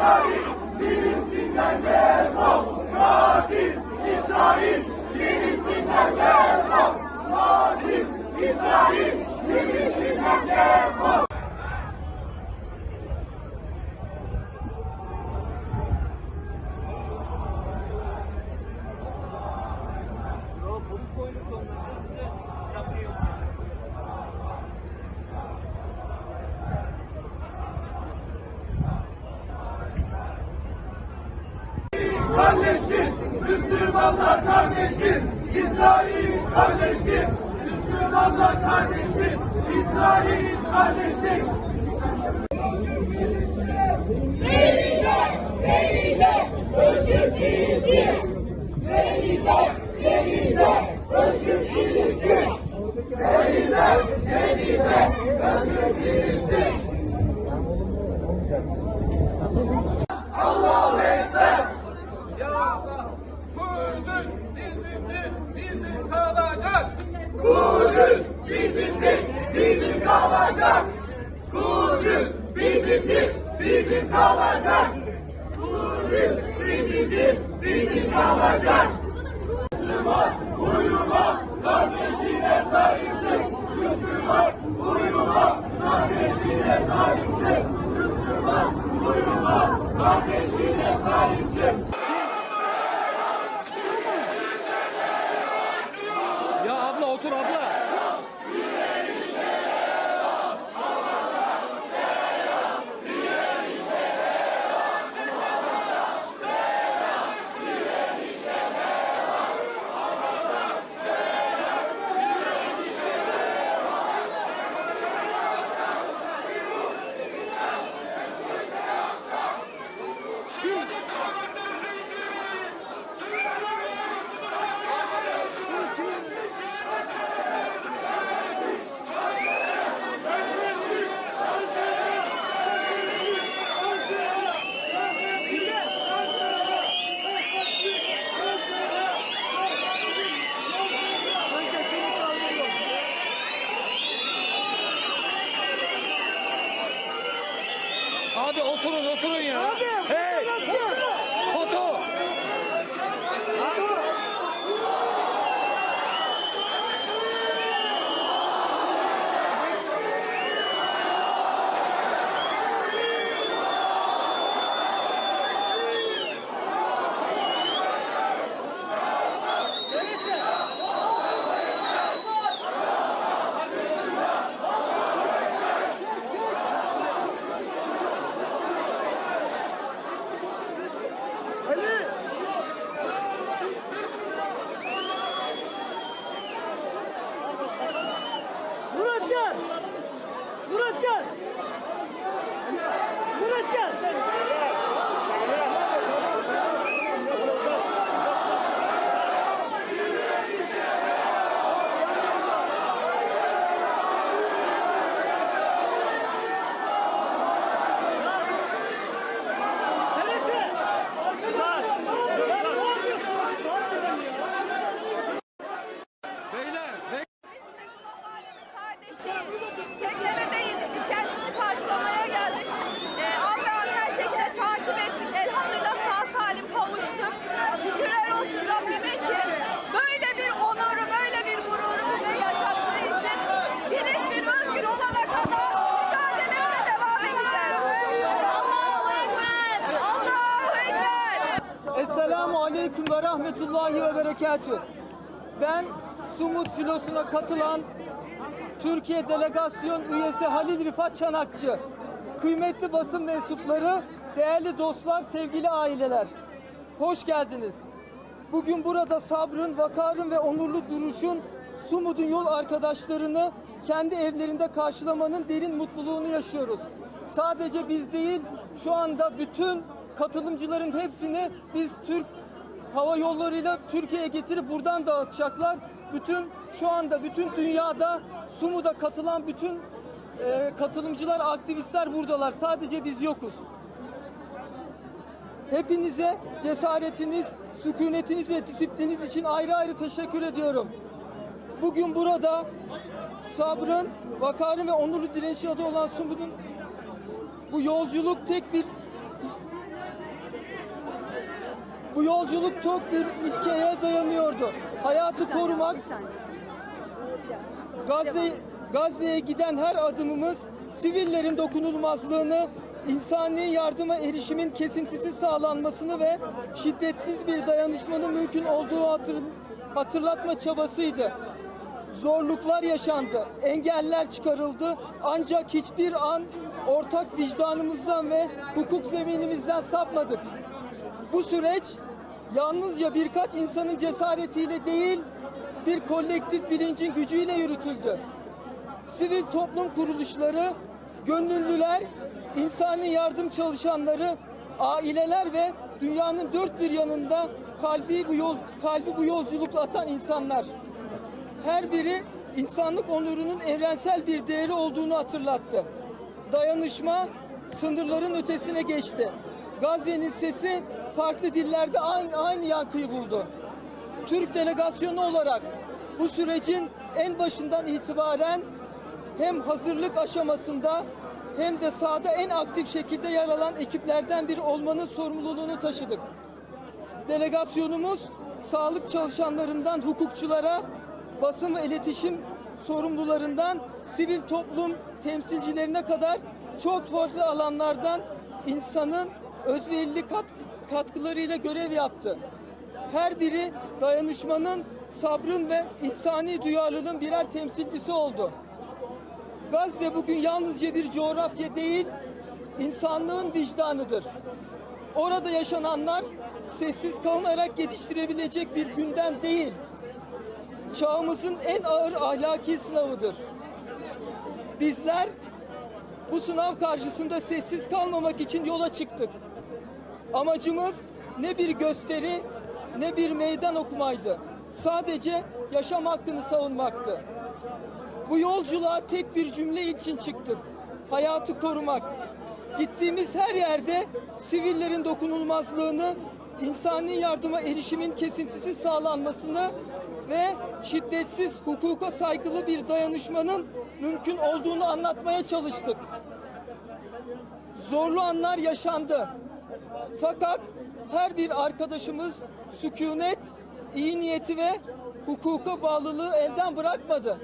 İsrail, Filistin'den defol. Katil, İsrail, Filistin'den defol. Katil, İsrail, Filistin'den defol. Müslümanlar kardeştir. İsrail kardeştir. Deliler, deliler, özgür Filistin. Deliler, deliler, özgür Filistin. Deliler, deliler, özgür Filistin. Allahu Ekber. Ya Allah, Kudüs bizimdir, bizim kalacak. Kudüs bizimdir, bizim kalacak. Kudüs bizimdir, bizim kalacak. Kudüs bizimdir, bizim kalacak. Müslüman uyuma, kardeşine sahip çık. Müslüman uyuma, kardeşine sahip çık. Müslüman uyuma, kardeşine sahip çık. Berekatü. Ben Sumut Filosu'na katılan Türkiye Delegasyon üyesi Halil Rifat Çanakçı. Kıymetli basın mensupları, değerli dostlar, sevgili aileler. Hoş geldiniz. Bugün burada sabrın, vakarın ve onurlu duruşun Sumut'un yol arkadaşlarını kendi evlerinde karşılamanın derin mutluluğunu yaşıyoruz. Sadece biz değil, şu anda bütün katılımcıların hepsini biz Türk hava yollarıyla Türkiye'ye getirip buradan dağıtacaklar. Bütün şu anda bütün dünyada Sumu'da katılan bütün e, katılımcılar, aktivistler buradalar. Sadece biz yokuz. Hepinize cesaretiniz, sükunetiniz ve disiplininiz için ayrı ayrı teşekkür ediyorum. Bugün burada sabrın, vakarın ve onurlu direnişi adı olan Sumut'un bu yolculuk tek bir Bu yolculuk tok bir ilkeye dayanıyordu. Hayatı korumak, Gazze, Gazze'ye giden her adımımız sivillerin dokunulmazlığını, insani yardıma erişimin kesintisiz sağlanmasını ve şiddetsiz bir dayanışmanın mümkün olduğu hatır, hatırlatma çabasıydı. Zorluklar yaşandı, engeller çıkarıldı ancak hiçbir an ortak vicdanımızdan ve hukuk zeminimizden sapmadık. Bu süreç yalnızca birkaç insanın cesaretiyle değil, bir kolektif bilincin gücüyle yürütüldü. Sivil toplum kuruluşları, gönüllüler, insani yardım çalışanları, aileler ve dünyanın dört bir yanında kalbi bu yol kalbi bu yolculukla atan insanlar. Her biri insanlık onurunun evrensel bir değeri olduğunu hatırlattı. Dayanışma sınırların ötesine geçti. Gazze'nin sesi farklı dillerde aynı, aynı yankıyı buldu. Türk delegasyonu olarak bu sürecin en başından itibaren hem hazırlık aşamasında hem de sahada en aktif şekilde yer alan ekiplerden biri olmanın sorumluluğunu taşıdık. Delegasyonumuz sağlık çalışanlarından hukukçulara, basın ve iletişim sorumlularından sivil toplum temsilcilerine kadar çok farklı alanlardan insanın özverili kat- katkılarıyla görev yaptı. Her biri dayanışmanın, sabrın ve insani duyarlılığın birer temsilcisi oldu. Gazze bugün yalnızca bir coğrafya değil, insanlığın vicdanıdır. Orada yaşananlar sessiz kalınarak yetiştirebilecek bir gündem değil. Çağımızın en ağır ahlaki sınavıdır. Bizler bu sınav karşısında sessiz kalmamak için yola çıktık. Amacımız ne bir gösteri ne bir meydan okumaydı. Sadece yaşam hakkını savunmaktı. Bu yolculuğa tek bir cümle için çıktık. Hayatı korumak. Gittiğimiz her yerde sivillerin dokunulmazlığını, insani yardıma erişimin kesintisiz sağlanmasını ve şiddetsiz hukuka saygılı bir dayanışmanın mümkün olduğunu anlatmaya çalıştık. Zorlu anlar yaşandı. Fakat her bir arkadaşımız sükunet, iyi niyeti ve hukuka bağlılığı elden bırakmadı.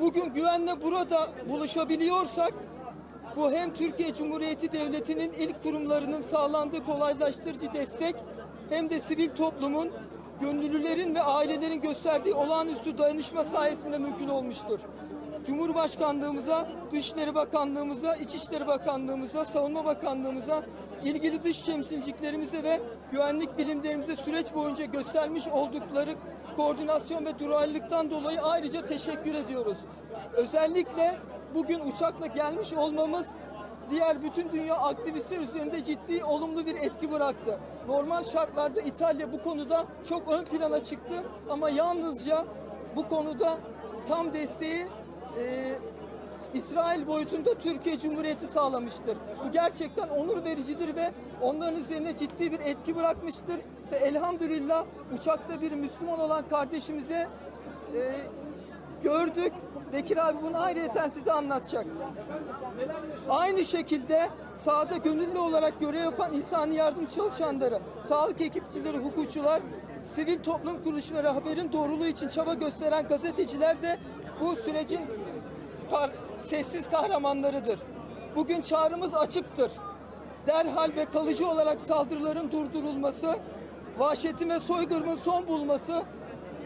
Bugün güvenle burada buluşabiliyorsak bu hem Türkiye Cumhuriyeti Devleti'nin ilk kurumlarının sağlandığı kolaylaştırıcı destek hem de sivil toplumun, gönüllülerin ve ailelerin gösterdiği olağanüstü dayanışma sayesinde mümkün olmuştur. Cumhurbaşkanlığımıza, Dışişleri Bakanlığımıza, İçişleri Bakanlığımıza, Savunma Bakanlığımıza, ilgili dış temsilciliklerimize ve güvenlik bilimlerimize süreç boyunca göstermiş oldukları koordinasyon ve duyarlılıktan dolayı ayrıca teşekkür ediyoruz. Özellikle bugün uçakla gelmiş olmamız diğer bütün dünya aktivistler üzerinde ciddi olumlu bir etki bıraktı. Normal şartlarda İtalya bu konuda çok ön plana çıktı ama yalnızca bu konuda tam desteği e, İsrail boyutunda Türkiye Cumhuriyeti sağlamıştır. Bu gerçekten onur vericidir ve onların üzerine ciddi bir etki bırakmıştır. Ve elhamdülillah uçakta bir Müslüman olan kardeşimize e, gördük. Bekir abi bunu ayrıyeten size anlatacak. Aynı şekilde sahada gönüllü olarak görev yapan insani yardım çalışanları, sağlık ekipçileri, hukukçular, sivil toplum kuruluşları haberin doğruluğu için çaba gösteren gazeteciler de bu sürecin kar- sessiz kahramanlarıdır. Bugün çağrımız açıktır. Derhal ve kalıcı olarak saldırıların durdurulması, vahşetin ve soykırımın son bulması,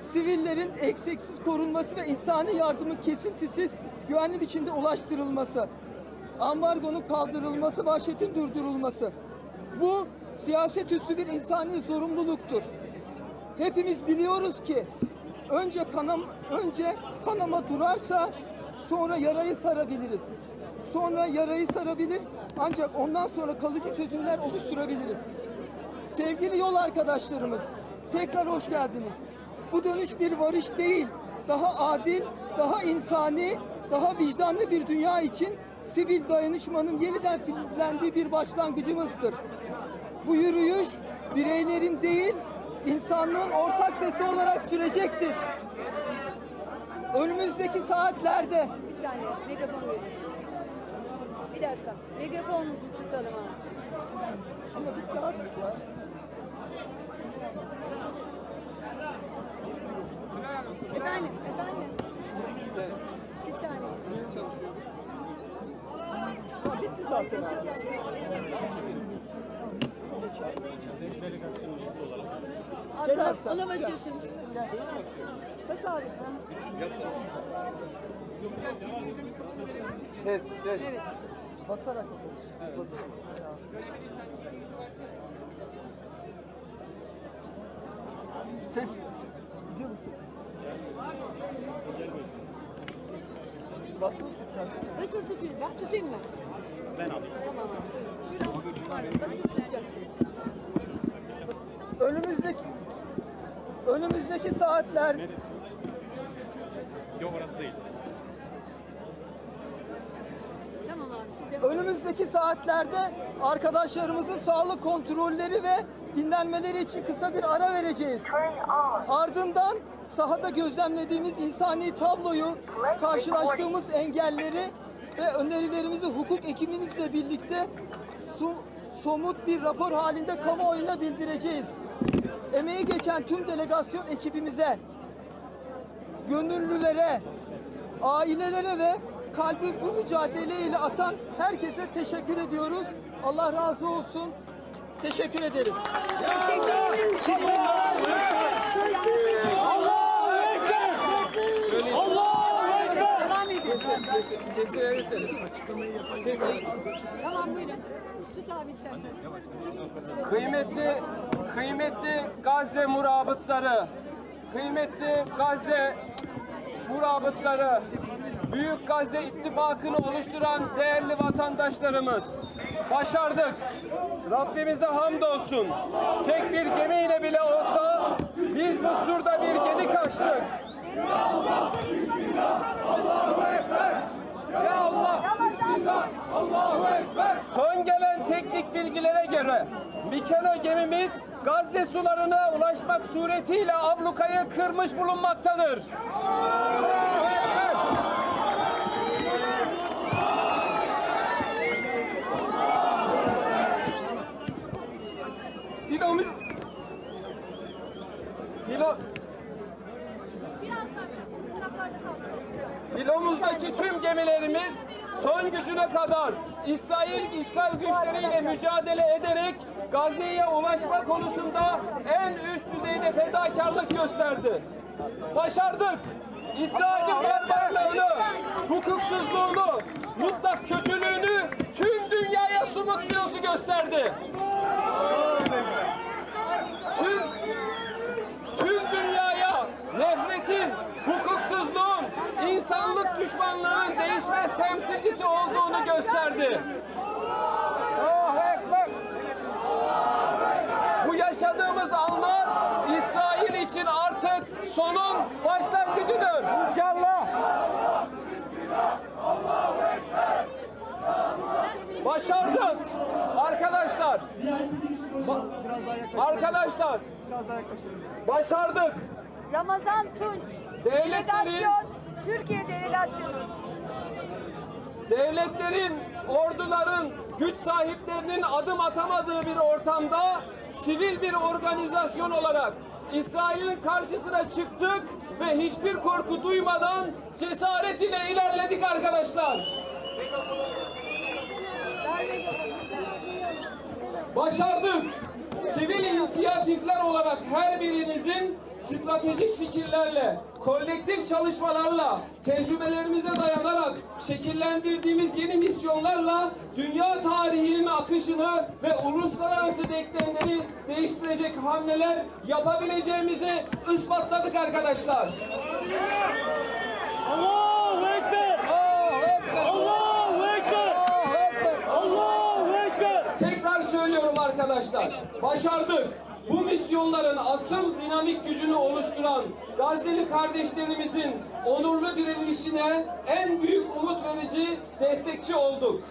sivillerin eksiksiz korunması ve insani yardımın kesintisiz güvenli biçimde ulaştırılması, ambargonun kaldırılması, vahşetin durdurulması. Bu siyaset üstü bir insani zorunluluktur. Hepimiz biliyoruz ki önce kanam önce kanama durarsa sonra yarayı sarabiliriz. Sonra yarayı sarabilir ancak ondan sonra kalıcı çözümler oluşturabiliriz. Sevgili yol arkadaşlarımız, tekrar hoş geldiniz. Bu dönüş bir varış değil, daha adil, daha insani, daha vicdanlı bir dünya için sivil dayanışmanın yeniden filizlendiği bir başlangıcımızdır. Bu yürüyüş bireylerin değil, insanlığın ortak sesi olarak sürecektir. Önümüzdeki saatlerde Bir saniye, mikrofon verin. Bir dakika, mikrofon tutalım ama. ama bitti artık ya. Efendim, efendim. Bir saniye. Bitti zaten. Arkada ona basıyorsunuz. Bas abi. Ses, ses. Evet. Basarak konuş. Basarak. Ses. Gidiyor mu ses? Basılı tutacağım. Basılı tutayım. Ben tutayım mı? Ben alayım. Tamam abi. Buyurun. Şuradan basılı tutacaksınız. Önümüzdeki önümüzdeki saatler Tamam abi. Siz devam önümüzdeki saatlerde arkadaşlarımızın sağlık kontrolleri ve dinlenmeleri için kısa bir ara vereceğiz. Ardından sahada gözlemlediğimiz insani tabloyu, karşılaştığımız engelleri ve önerilerimizi hukuk ekibimizle birlikte su- somut bir rapor halinde kamuoyuna bildireceğiz. Emeği geçen tüm delegasyon ekibimize, gönüllülere, ailelere ve kalbi bu mücadeleyle atan herkese teşekkür ediyoruz. Allah razı olsun. Teşekkür ederiz. Sesi, sesi verirseniz. Sesi. Tamam buyurun. Tut abi. Kıymetli, kıymetli Gazze murabıtları, kıymetli Gazze murabıtları, Büyük Gazze İttifakı'nı oluşturan değerli vatandaşlarımız. Başardık. Rabbimize hamdolsun. Tek bir gemiyle bile olsa biz bu surda bir gedik açtık. Ya Allah! Bismillah! Allahu Ekber! Son gelen teknik bilgilere göre Mikeno gemimiz Gazze sularına ulaşmak suretiyle ablukayı kırmış bulunmaktadır. Filomuzdaki tüm gemilerimiz son gücüne kadar İsrail işgal güçleriyle mücadele ederek Gazze'ye ulaşma konusunda en üst düzeyde fedakarlık gösterdi. Başardık. İsrail'in barbarlığını, hukuksuzluğunu, mutlak kötülüğünü tüm dünyaya sumut filosu gösterdi. Tüm tüm dünyaya nefretin, hukuksuzluğun, insanlık düşmanlığının değişmez temsilcisi olduğunu gösterdi. Allahu Ekber. Bu yaşadığımız anlar İsrail için artık sonun başlangıcıdır. İnşallah. Başardık. Arkadaşlar. Ba- Arkadaşlar. Başardık. Ramazan Tunç. Devletlerin-. Türkiye Delegasyonu. Devletlerin, orduların, güç sahiplerinin adım atamadığı bir ortamda sivil bir organizasyon olarak İsrail'in karşısına çıktık ve hiçbir korku duymadan cesaret ile ilerledik arkadaşlar. Başardık. Sivil inisiyatifler olarak her birinizin stratejik fikirlerle, kolektif çalışmalarla, tecrübelerimize dayanarak şekillendirdiğimiz yeni misyonlarla dünya tarihinin akışını ve uluslararası denklemleri değiştirecek hamleler yapabileceğimizi ispatladık arkadaşlar. Allahu Ekber! Allahu Ekber! Allahu Ekber! Allahu Ekber! Tekrar söylüyorum arkadaşlar. Başardık. Bu misyonların asıl dinamik gücünü oluşturan Gazze'li kardeşlerimizin onurlu direnişine en büyük umut verici destekçi olduk.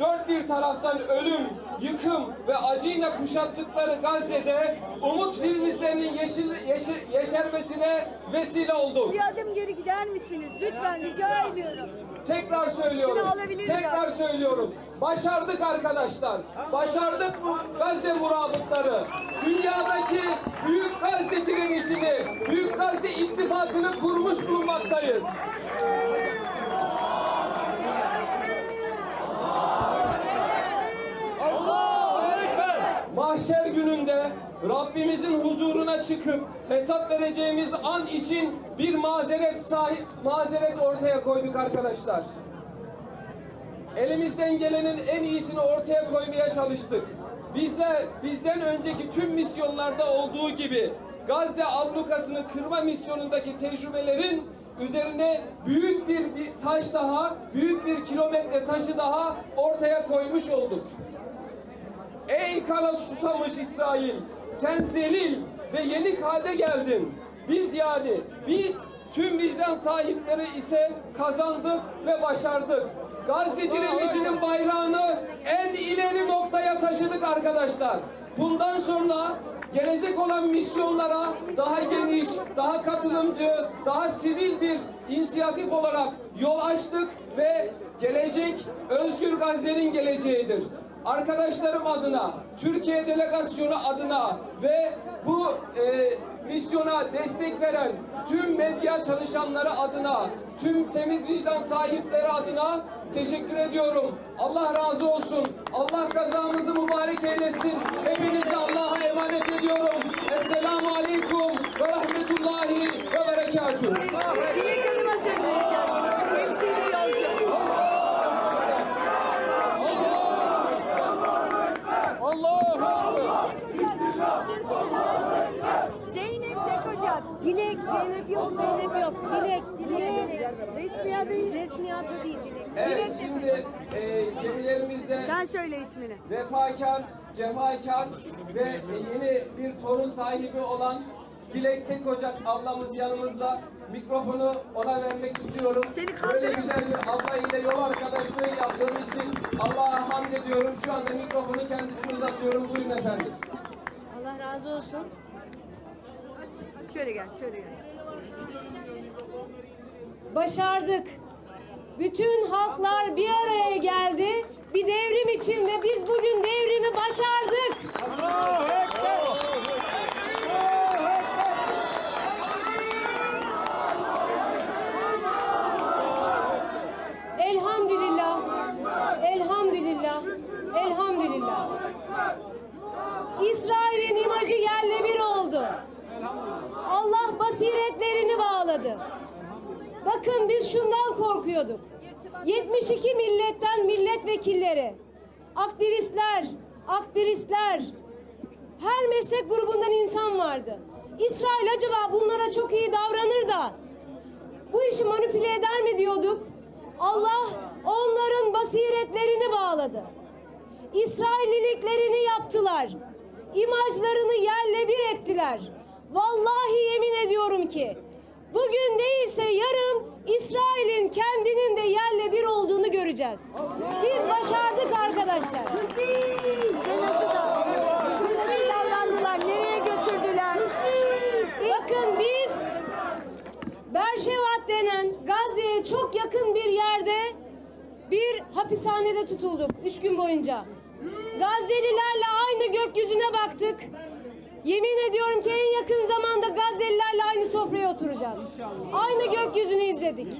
Dört bir taraftan ölüm, yıkım ve acıyla kuşattıkları Gazze'de umut filizlerinin yeşil, yeşil, yeşermesine vesile olduk. Bir adım geri gider misiniz? Lütfen rica ediyorum. Tekrar söylüyorum. Tekrar söylüyorum. Başardık arkadaşlar. Başardık bu Gazze murabıtları. Dünyadaki Büyük Gazze direnişini, Büyük Gazze ittifakını kurmuş bulunmaktayız. Mahşer gününde Rabbimizin huzuruna çıkıp hesap vereceğimiz an için bir mazeret sahip mazeret ortaya koyduk arkadaşlar. Elimizden gelenin en iyisini ortaya koymaya çalıştık. Bizler bizden önceki tüm misyonlarda olduğu gibi Gazze ablukasını kırma misyonundaki tecrübelerin üzerine büyük bir, taş daha, büyük bir kilometre taşı daha ortaya koymuş olduk. Ey kana susamış İsrail, sen zelil ve yenik halde geldin. Biz yani, biz tüm vicdan sahipleri ise kazandık ve başardık. Gazze direnişinin bayrağını en ileri noktaya taşıdık arkadaşlar. Bundan sonra gelecek olan misyonlara daha geniş, daha katılımcı, daha sivil bir inisiyatif olarak yol açtık ve gelecek Özgür Gazze'nin geleceğidir arkadaşlarım adına, Türkiye delegasyonu adına ve bu e, misyona destek veren tüm medya çalışanları adına, tüm temiz vicdan sahipleri adına teşekkür ediyorum. Allah razı olsun. Allah kazamızı mübarek eylesin. Hepinizi Allah'a emanet ediyorum. Esselamu Aleyküm ve Rahmetullahi ve Berekatuhu. Dilek Hanım'a söz vereceğim. Temsili yolcu. Zeynep tek hocam. Dilek, Zeynep yok, Zeynep yok. Dilek, Dilek. Resmi adı değil Dilek. Evet şimdi e, gemilerimizde Sen söyle ismini. vefakar, cefakar ve yeni bir torun sahibi olan Dilek Tek Ocak ablamız yanımızda. Mikrofonu ona vermek istiyorum. Seni Böyle güzel bir abla ile yol arkadaşlığı yaptığım için Allah'a hamd ediyorum. Şu anda mikrofonu kendisine uzatıyorum. Buyurun efendim. Allah razı olsun. Şöyle gel, şöyle gel. Başardık. Bütün halklar bir araya geldi. Bir devrim için ve biz bugün devrimi başardık. Allahu Ekber. Elhamdülillah. Elhamdülillah. Elhamdülillah. İsrail'in imajı yerle bir oldu. Allah basiretlerini bağladı. Bakın biz şundan korkuyorduk. 72 milletten milletvekilleri, aktivistler, aktivistler, her meslek grubundan insan vardı. İsrail acaba bunlara çok iyi davranır da bu işi manipüle eder mi diyorduk? Allah onların basiretlerini bağladı. İsrailliliklerini yaptılar. İmajlarını yerle bir ettiler. Vallahi yemin ediyorum ki bugün değilse yarın İsrail'in kendinin de yerle bir olduğunu göreceğiz. Biz başardık arkadaşlar. Size nasıl da nasıl davrandılar, nereye götürdüler? Bakın biz Berşevat denen Gazze'ye çok yakın bir yerde bir hapishanede tutulduk üç gün boyunca. Gazze'lilerle aynı gökyüzüne baktık. Yemin ediyorum ki en yakın zamanda Gazze'lilerle aynı sofraya oturacağız. Aynı gökyüzünü izledik.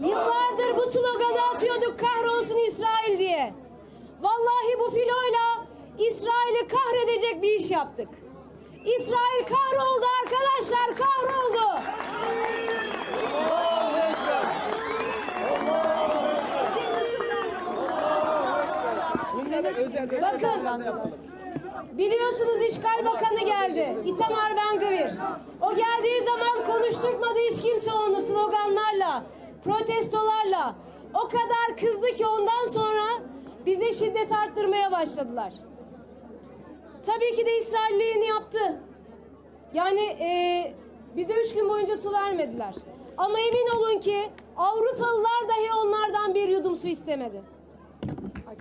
Yıllardır bu sloganı atıyorduk kahrolsun İsrail diye. Vallahi bu filoyla İsrail'i kahredecek bir iş yaptık. İsrail kahroldu arkadaşlar kahroldu. Bakın biliyorsunuz işgal bakanı geldi. İtamar Ben-Gvir. O geldiği zaman konuşturmadı hiç kimse onu sloganlarla, protestolarla. O kadar kızdı ki ondan sonra bize şiddet arttırmaya başladılar. Tabii ki de İsrailliliğini yaptı. Yani e, bize üç gün boyunca su vermediler. Ama emin olun ki Avrupalılar dahi onlardan bir yudum su istemedi.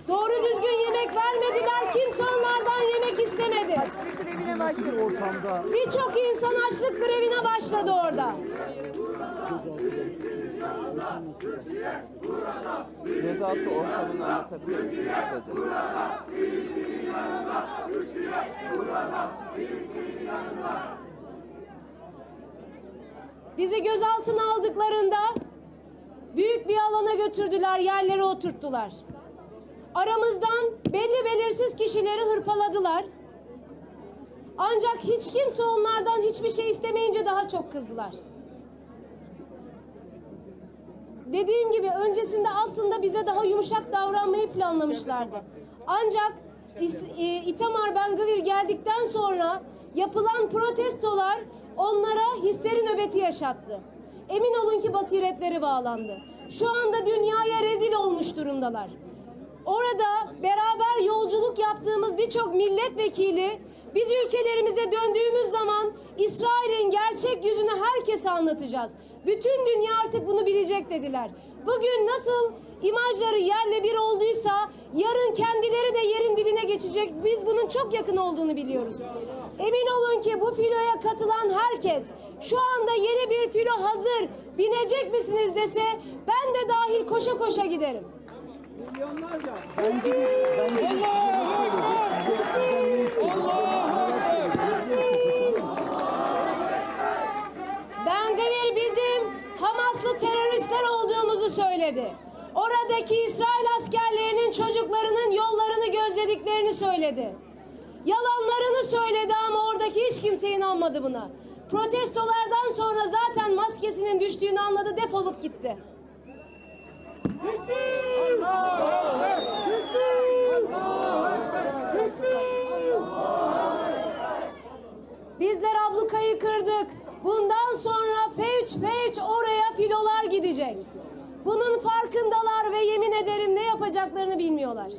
Doğru düzgün yemek vermediler. Kimse onlardan yemek istemedi. Açlık grevine başladı. Birçok insan açlık grevine başladı orada. Gözaltı ortamını anlatabilir misiniz kısaca? Bizi gözaltına aldıklarında büyük bir alana götürdüler, yerlere oturttular. Aramızdan belli belirsiz kişileri hırpaladılar. Ancak hiç kimse onlardan hiçbir şey istemeyince daha çok kızdılar. Dediğim gibi öncesinde aslında bize daha yumuşak davranmayı planlamışlardı. Ancak e, İtamar Ben Gvir geldikten sonra yapılan protestolar onlara histeri nöbeti yaşattı. Emin olun ki basiretleri bağlandı. Şu anda dünyaya rezil olmuş durumdalar. Orada beraber yolculuk yaptığımız birçok milletvekili biz ülkelerimize döndüğümüz zaman İsrail'in gerçek yüzünü herkese anlatacağız. Bütün dünya artık bunu bilecek dediler. Bugün nasıl imajları yerle bir olduysa yarın kendileri de yerin dibine geçecek. Biz bunun çok yakın olduğunu biliyoruz. Emin olun ki bu filoya katılan herkes şu anda yeni bir filo hazır binecek misiniz dese ben de dahil koşa koşa giderim. Ben söyledi. Yalanlarını söyledi ama oradaki hiç kimse inanmadı buna. Protestolardan sonra zaten maskesinin düştüğünü anladı defolup gitti. Bizler ablukayı kırdık. Bundan sonra fevç fevç oraya filolar gidecek. Bunun farkındalar ve yemin ederim ne yapacaklarını bilmiyorlar.